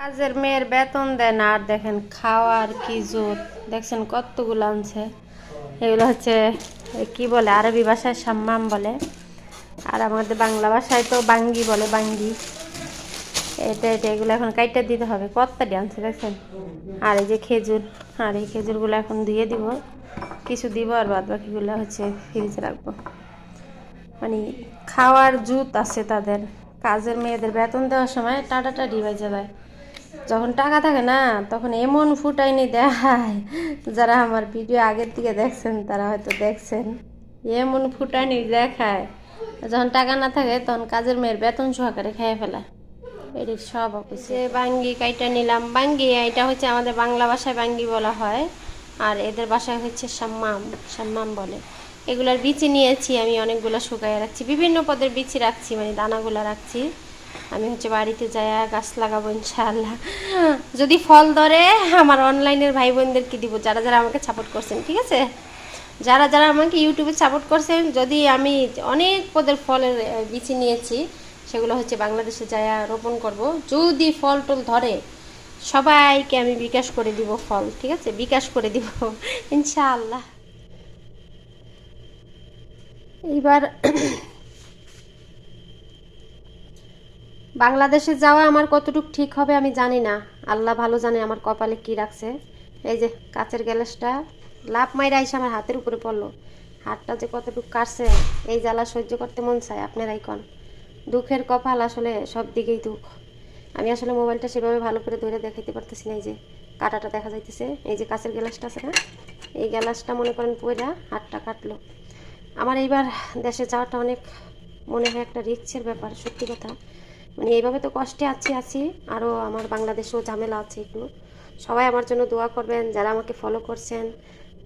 কাজের মেয়ের বেতন দেন আর দেখেন খাওয়ার কি জোর। দেখছেন কতগুলো আনছে। এগুলো হচ্ছে কি বলে, আরবি ভাষায় সাম্মাম বলে। আর আমাদের বাংলা ভাষায় তো বাঙ্গি বলে, বাঙ্গি। এটা এটা, এগুলো এখন কাইটা দিতে হবে। কতটা আনছে দেখছেন? আর এই যে খেজুর, আর এই খেজুরগুলো এখন দিয়ে দিব। কিছু দিব আর বাদ বাকিগুলো হচ্ছে ফ্রিজে রাখব। মানে খাওয়ার জুত আছে তাদের। কাজের মেয়েদের বেতন দেওয়ার সময় টাটা টাটাটা ডিবাই যায় যখন টাকা থাকে না, তখন এমন ফুটাইনি দেখায় যারা আমার ভিডিও আগের দিকে দেখছেন, তারা হয়তো দেখছেন। এমন ফুটানি দেখায়, যখন টাকা না থাকে, তখন কাজের মেয়ের বেতন সহকারে খেয়ে ফেলা। এটির সব অফিসে। বাঙ্গি কাইটা নিলাম, বাঙ্গি এটা হচ্ছে আমাদের বাংলা ভাষায় বাঙ্গি বলা হয়, আর এদের বাসায় হচ্ছে সাম্মাম সাম্মাম বলে। এগুলার বিচি নিয়েছি, আমি অনেকগুলো শুকায় রাখছি, বিভিন্ন পদের বিচি রাখছি মানে দানাগুলো রাখছি। আমি হচ্ছে বাড়িতে যাই গাছ লাগাবো ইনশাআল্লাহ। যদি ফল ধরে, আমার অনলাইনের ভাই বোনদেরকে দিব, যারা যারা আমাকে সাপোর্ট করছেন, ঠিক আছে? যারা যারা আমাকে ইউটিউবে সাপোর্ট করছেন, যদি আমি অনেক পদের ফলের বিচি নিয়েছি, সেগুলো হচ্ছে বাংলাদেশে যায় রোপণ করব। যদি ফল টল ধরে, সবাইকে আমি বিকাশ করে দিব ফল, ঠিক আছে? বিকাশ করে দিব, ইনশাআল্লাহ। এইবার বাংলাদেশে যাওয়া আমার কতটুকু ঠিক হবে আমি জানি না। আল্লাহ ভালো জানে আমার কপালে কি রাখছে। এই যে কাচের গ্যালাসটা লাভ মাইরা এসে আমার হাতের উপরে পড়ল। হাতটা যে কতটুকু কাটছে, এই জ্বালা সহ্য করতে মন চায় আপনারাই কন। দুঃখের কপাল আসলে সব দিকেই দুঃখ। আমি আসলে মোবাইলটা সেভাবে ভালো করে ধরে দেখাইতে পারতেছি না, এই যে কাটাটা দেখা যাইতেছে। এই যে কাচের গ্যালাসটা আছে না এই গ্যালাসটা মনে করেন পয়রা হাতটা কাটলো। আমার এইবার দেশে যাওয়াটা অনেক মনে হয় একটা রিক্সের ব্যাপার, সত্যি কথা। মানে এইভাবে তো কষ্টে আছি আছি। আরও আমার বাংলাদেশেও ঝামেলা আছে একটু সবাই আমার জন্য দোয়া করবেন, যারা আমাকে ফলো করছেন।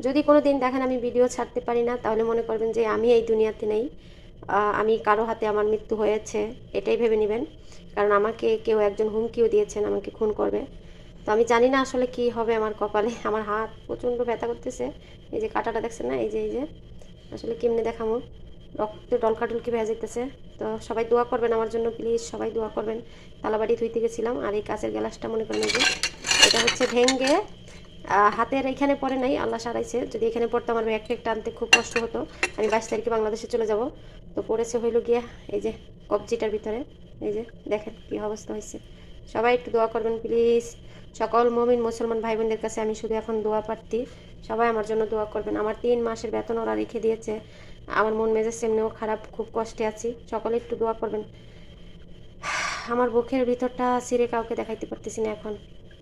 যদি কোনো দিন দেখেন আমি ভিডিও ছাড়তে পারি না, তাহলে মনে করবেন যে আমি এই দুনিয়াতে নেই। আমি কারও হাতে আমার মৃত্যু হয়েছে, এটাই ভেবে নেবেন। কারণ আমাকে কেউ একজন হুমকিও দিয়েছেন, আমাকে খুন করবে। তো আমি জানি না আসলে কি হবে আমার কপালে। আমার হাত প্রচণ্ড ব্যথা করতেছে। এই যে কাটাটা দেখছেন না? এই যে এই যে। আসলে কেমনে দেখামো? রক্ত ডলকাডলকি ভেজে যেতেছে তো সবাই দোয়া করবেন আমার জন্য প্লিজ সবাই দোয়া করবেন। তালাবাড়ি ধুইতে গেছিলাম আর এই কাঁচের গ্লাসটা মনে করেন যে, এটা হচ্ছে ভেঙ্গে হাতের এখানে পড়ে নাই, আল্লাহ সারাইছে। যদি এখানে পড়তে আমার একটা একটা আনতে খুব কষ্ট হতো। আমি বাইশ তারিখে বাংলাদেশে চলে যাব। তো পড়েছে হইল গিয়া এই যে কবজিটার ভিতরে। এই যে দেখেন কী অবস্থা হয়েছে সবাই একটু দোয়া করবেন প্লিজ সকল মমিন মুসলমান ভাই বোনদের কাছে আমি শুধু এখন দোয়া প্রার্থী। সবাই আমার জন্য দোয়া করবেন। আমার তিন মাসের বেতন ওরা রেখে দিয়েছে। আমার মন মেজাজ এমনিও খারাপ, খুব কষ্টে আছি। সকলে একটু দোয়া করবেন। আমার বুকের ভিতরটা সিরে কাউকে দেখাইতে পারতেছি না এখন।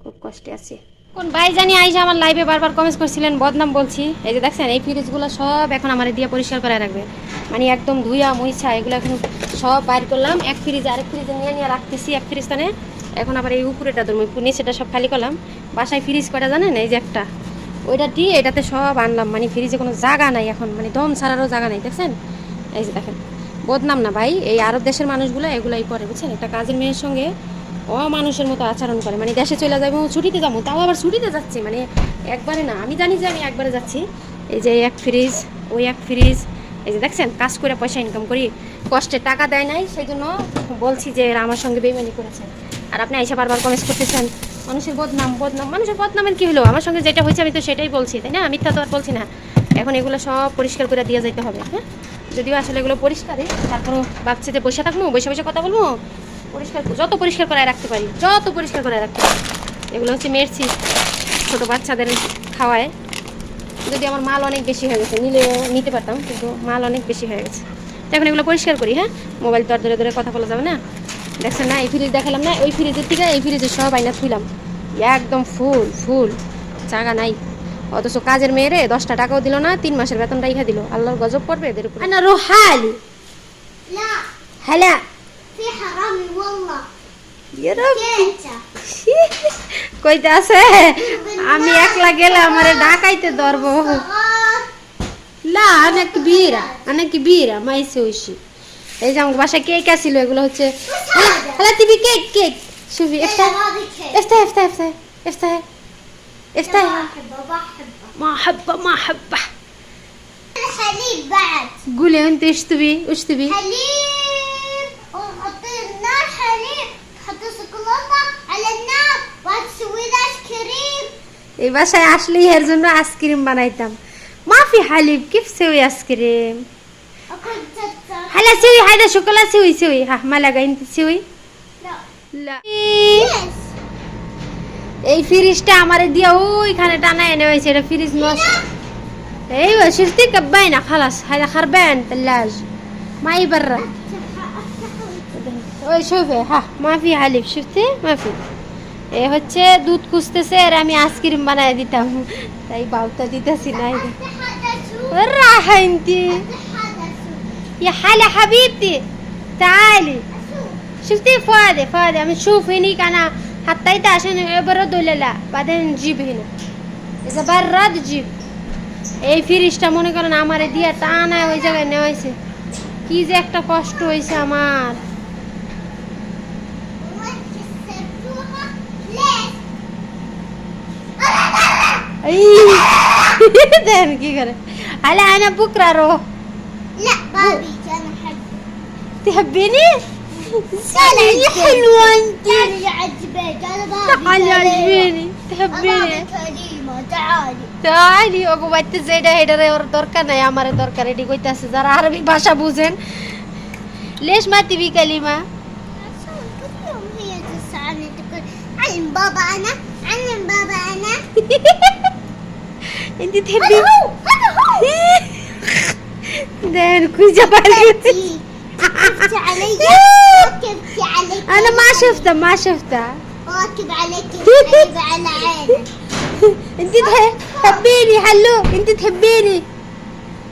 খুব কষ্টে আছি। কোন ভাই জানি আইসা আমার লাইভে বারবার কমেন্ট করছিলেন, বদনাম বলছি। এই যে দেখছেন, এই ফ্রিজগুলো সব এখন আমার দিয়ে পরিষ্কার করে রাখবে। মানে একদম ধুইয়া, মুইছা, এগুলো এখন সব বাইর করলাম। এক ফ্রিজ আরেক ফ্রিজে নিয়ে নিয়ে রাখতেছি এক ফ্রিজ এখন আবার এই উপরেটা ধরবো নিচেটা সব খালি করলাম। বাসায় ফ্রিজ কটা জানেন? এই যে একটা। ওইটা দিয়ে এটাতে সব আনলাম। মানে ফ্রিজে কোনো জায়গা নাই এখন মানে দম ছাড়ারও জায়গা নাই, দেখছেন? এই যে দেখেন, বদনাম না ভাই। এই আরব দেশের মানুষগুলো এগুলাই করে, বুঝছেন? একটা কাজের মেয়ের সঙ্গে ও মানুষের মতো আচরণ করে। মানে দেশে চলে যাব, ছুটিতে যাব, তাও আবার ছুটিতে যাচ্ছি। মানে একবারে না, আমি জানি যে আমি একবারে যাচ্ছি। এই যে এক ফ্রিজ, ওই এক ফ্রিজ। এই যে দেখছেন, কাজ করে পয়সা ইনকাম করি, কষ্টে টাকা দেয় নাই সেই জন্য বলছি যে আমার সঙ্গে বেমানি করেছেন আর আপনি আইসা বারবার কমেন্ট করতেছেন মানুষের বদনাম বদনাম, মানুষের বদনামের কি হলো? আমার সঙ্গে যেটা হয়েছে আমি তো সেটাই বলছি, তাই না? মিথ্যা তো আর বলছি না। এখন এগুলো সব পরিষ্কার করে দিয়ে যেতে হবে হ্যাঁ? যদিও আসলে এগুলো পরিষ্কারই, তারপরও বাচ্চাতে বসে থাকব, বসে বসে কথা বলব। পরিষ্কার যত পরিষ্কার করায় রাখতে পারি, যত পরিষ্কার করায় রাখতে পারি। এগুলো হচ্ছে মেরছি ছোটো বাচ্চাদের খাওয়ায়। যদি আমার মাল অনেক বেশি হয়ে গেছে নিলে নিতে পারতাম, কিন্তু মাল অনেক বেশি হয়ে গেছে। এখন এগুলো পরিষ্কার করি হ্যাঁ? মোবাইল তো আর ধরে ধরে কথা বলা যাবে না। দেখছেন না? এই ফ্রিজ দেখালাম না? ওই ফ্রিজের থেকে এই ফ্রিজে সব আইনা থুইলাম। একদম ফুল ফুল। চাগা নাই। অথচ কাজের মেয়েরে দশটা টাকাও দিল না তিন মাসের বেতনটা ইহা দিল। আল্লাহর গজব করবে এদের উপর। আনা রোহালি। কইতে আছে? আমি একলা গেলে আমার ডাকাইতে ধরবো। লা অনেক বীরা অনেক বীরা মাইসে হইছি এই যে আমার বাসায় কেক আসিল এগুলো হচ্ছে হ্যালো টিভি কেক কেক شوفي افتح هذه كيك افتح افتح افتح افتح افتح بحبه بحبه ما حبه ما حبه الحليب بعد قولي انت ايش تبي ايش تبي حليب ونحط النار حليب تحط الشوكولاتة على النار এই বাসায় আসলেই এর জন্য আইসক্রিম বানাইতাম মাফি হালিব কিফ সেউই আইসক্রিম كنت أتصل- هلا سوي هذا شوكولا سوي سوي ها ما لقى انت سوي لا لا يس এই ফ্রিজটা আমারে দিয়া ওইখানে টানা এনে হয়েছে এটা ফ্রিজ নষ্ট ايوه شفتي كباينه خلاص هذا خربان ثلاج ما يبرد ওই شوفي ها ما في حليب شفتي ما في এ হচ্ছে দুধ খুঁজতেছে আর আমি আইসক্রিম বানায় দিতাম তাই বাউটা দিতেছি না এই يا حلا حبيبتي تعالي شفتي فادي فادي عم نشوف هنيك انا حطيته عشان يبرد ولا لا بعدين نجيب هنا اذا برد جيب এই ফ্রিজটা মনে করেন আমারে দিয়া টানা ওই জায়গায় নেওয়া হয়েছে কি যে একটা কষ্ট হয়েছে আমার وكسرتوها ليش؟ এই দেখেন কি করে هلا انا بكره اروح تحبيني؟ لا يا حلوة انت تعالي عجبك. أنا تعالي عجبيني. تحبيني. تعالي. تعالي. اقو بنت زينة هنا دور كان يا مرة دور كان دي قلت زرا عربي باشا بوزن. ليش ما تبي كلمة؟ كل يوم هي تسألني تقول علم بابا أنا. علم بابا أنا. انت تحبي؟ هذا هو. هذا هو. ده كل جبل كذبتي كذبتي علي كذبتي علي انا ما شفتها ما شفتها راكب عليك الحليب على عينك انت تح- تحبيني حلو انت تحبيني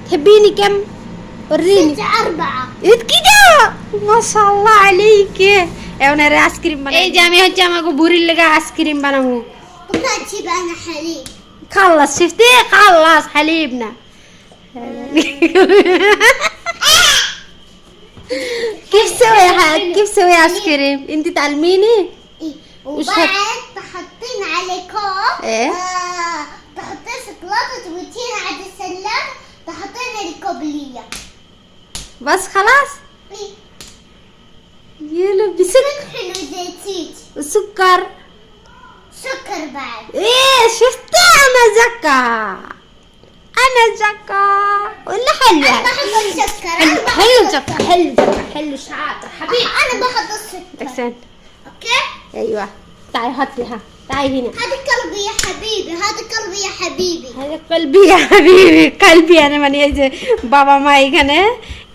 تحبيني كم وريني ست أربعة এত কি গো মাশাআল্লাহ আলাইকে এখন এর আইসক্রিম বানাই এই যে আমি হচ্ছে আমাকে বুড়ির লেগে আইসক্রিম বানাবো وما تجيب أنا حليب خلص شفتي خلص حليبنا كيف سوي ايس كريم انت تعلميني إيه. وبعد؟ تحطين عليه كوب إيه؟ آه تحطين شوكولاتة تودين عند السلام تحطين الكوبلية بس خلاص إيه. يلا بسكر حلو زيتيت وسكر سكر بعد إيه شفتي أنا زكا انا زكا ولا أنا حلوة بحط السكر حلو أنا بحط حلو السكر. زكا حلو زكا حلو شاطر حبيبي أنا بحط السكر احسن أوكي ايوه تعي حطي ها تعي هنا هذا قلبي يا حبيبي هذا قلبي يا حبيبي هذا قلبي يا حبيبي قلبي انا মানে এই যে বাবা মা এখানে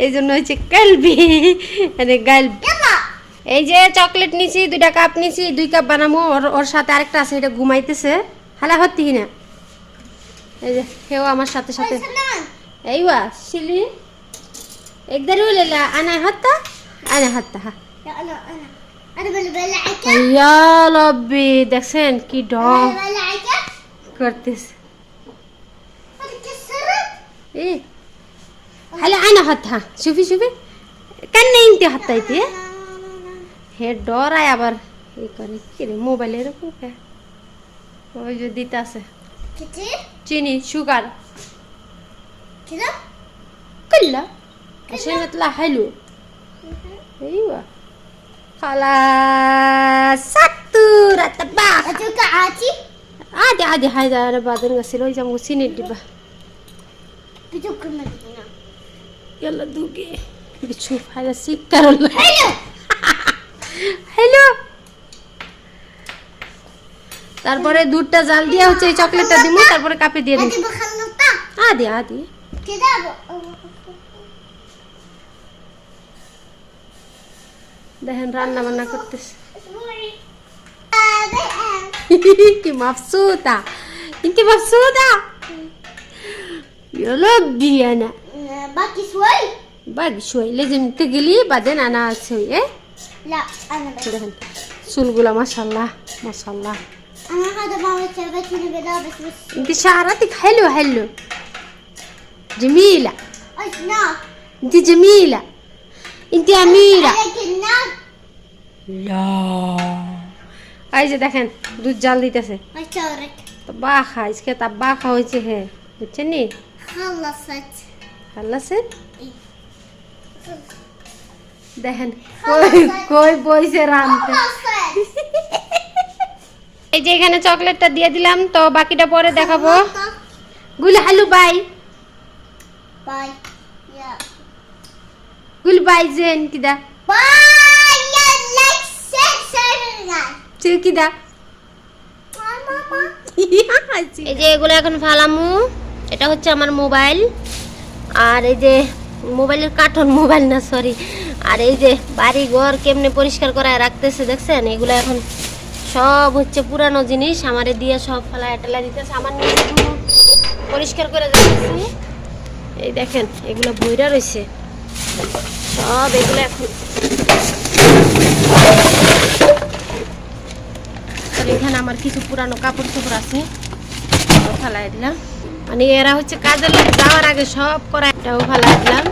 এই জন্য হচ্ছে কালবি মানে গালব يلا এই যে চকলেট নিছি দুইটা কাপ নিছি দুই কাপ বানাবো ওর ওর সাথে আরেকটা আছে এটা ঘুমাইতেছে হালা হত্তি না এই যে কেউ আমার সাথে সাথে سنان ايوه شيلي اقدروا ولا لا انا حتى انا حتى ها لا أنا أنا أنا بلعك يا ربي দেখছেন কি ঢং أنا بلعك করতেছে هذا كسرت ايه هلا انا حطها شوفي شوفي কেন انت حطيتي হে ডরায় আবার এই করে কি রে মোবাইলে এরকম কে? ওই যে দিতে আছে چيني شو قال؟ كذا؟ كله. عشان يطلع حلو. أيوه. خلاص. ساتو رتبا أتوقع عادي. عادي عادي هذا أنا بعد نغسله اذا مغسلين الدبه بدون كل يلا دوقي. بتشوف هذا سكر حلو. حلو. তারপরে দুধটা জাল দিয়ে হচ্ছে এই চকলেটটা দিব তারপরে কাপে দিয়ে দিই هذه بخلطها আদি আদি كذا দেখেন রান্না বান্না করতেছে اسبوعي هذا কি مبسوطة انت مبسوطة يا ربي انا باقي شوي باقي شوي لازم تقلي بعدين انا اسوي ايه لا انا بس দেখেন চুলগুলা মাশাল্লাহ মাশাল্লাহ انا هذا ماما جابتني بلابس بس انت شعرتك حلو حلو جميلة اشناف انت جميلة انت أميرة عليك النار لا এই যে দেখেন দুধ জাল দিতেছে ما شعرك তাবাখা আজকে তাবাখা হয়েছে হ্যাঁ বুঝছেন নি خلصت খাল্লাসেন দেখেন কই কই বইছে রানতে خلصت এই যে এখানে চকলেটটা দিয়ে দিলাম তো বাকিটা পরে দেখাবো। গুল হালু বাই। বাই. গুল বাই জেন কিদা. Yeah, like six, seven, nine. চে কিদা এই যে এগুলো এখন ফালামু এটা হচ্ছে আমার মোবাইল। আর এই যে মোবাইলের কার্টন মোবাইল না সরি। আর এই যে বাড়ি ঘর কেমনে পরিষ্কার করায় রাখতেছে দেখছেন? এগুলো এখন সব হচ্ছে পুরানো জিনিস, আমারে দিয়ে সব ফেলায় টেলা দিতেছে। আমার নিজেগুলো পরিষ্কার করে যাচ্ছি এই দেখেন, এগুলো বইরা রয়েছে সব এগুলো এখন এখানে আমার কিছু পুরানো কাপড় চোপড় আছে ফালাই দিলাম। মানে এরা হচ্ছে কাজের যাওয়ার আগে সব করা একটাও ফালাই দিলাম।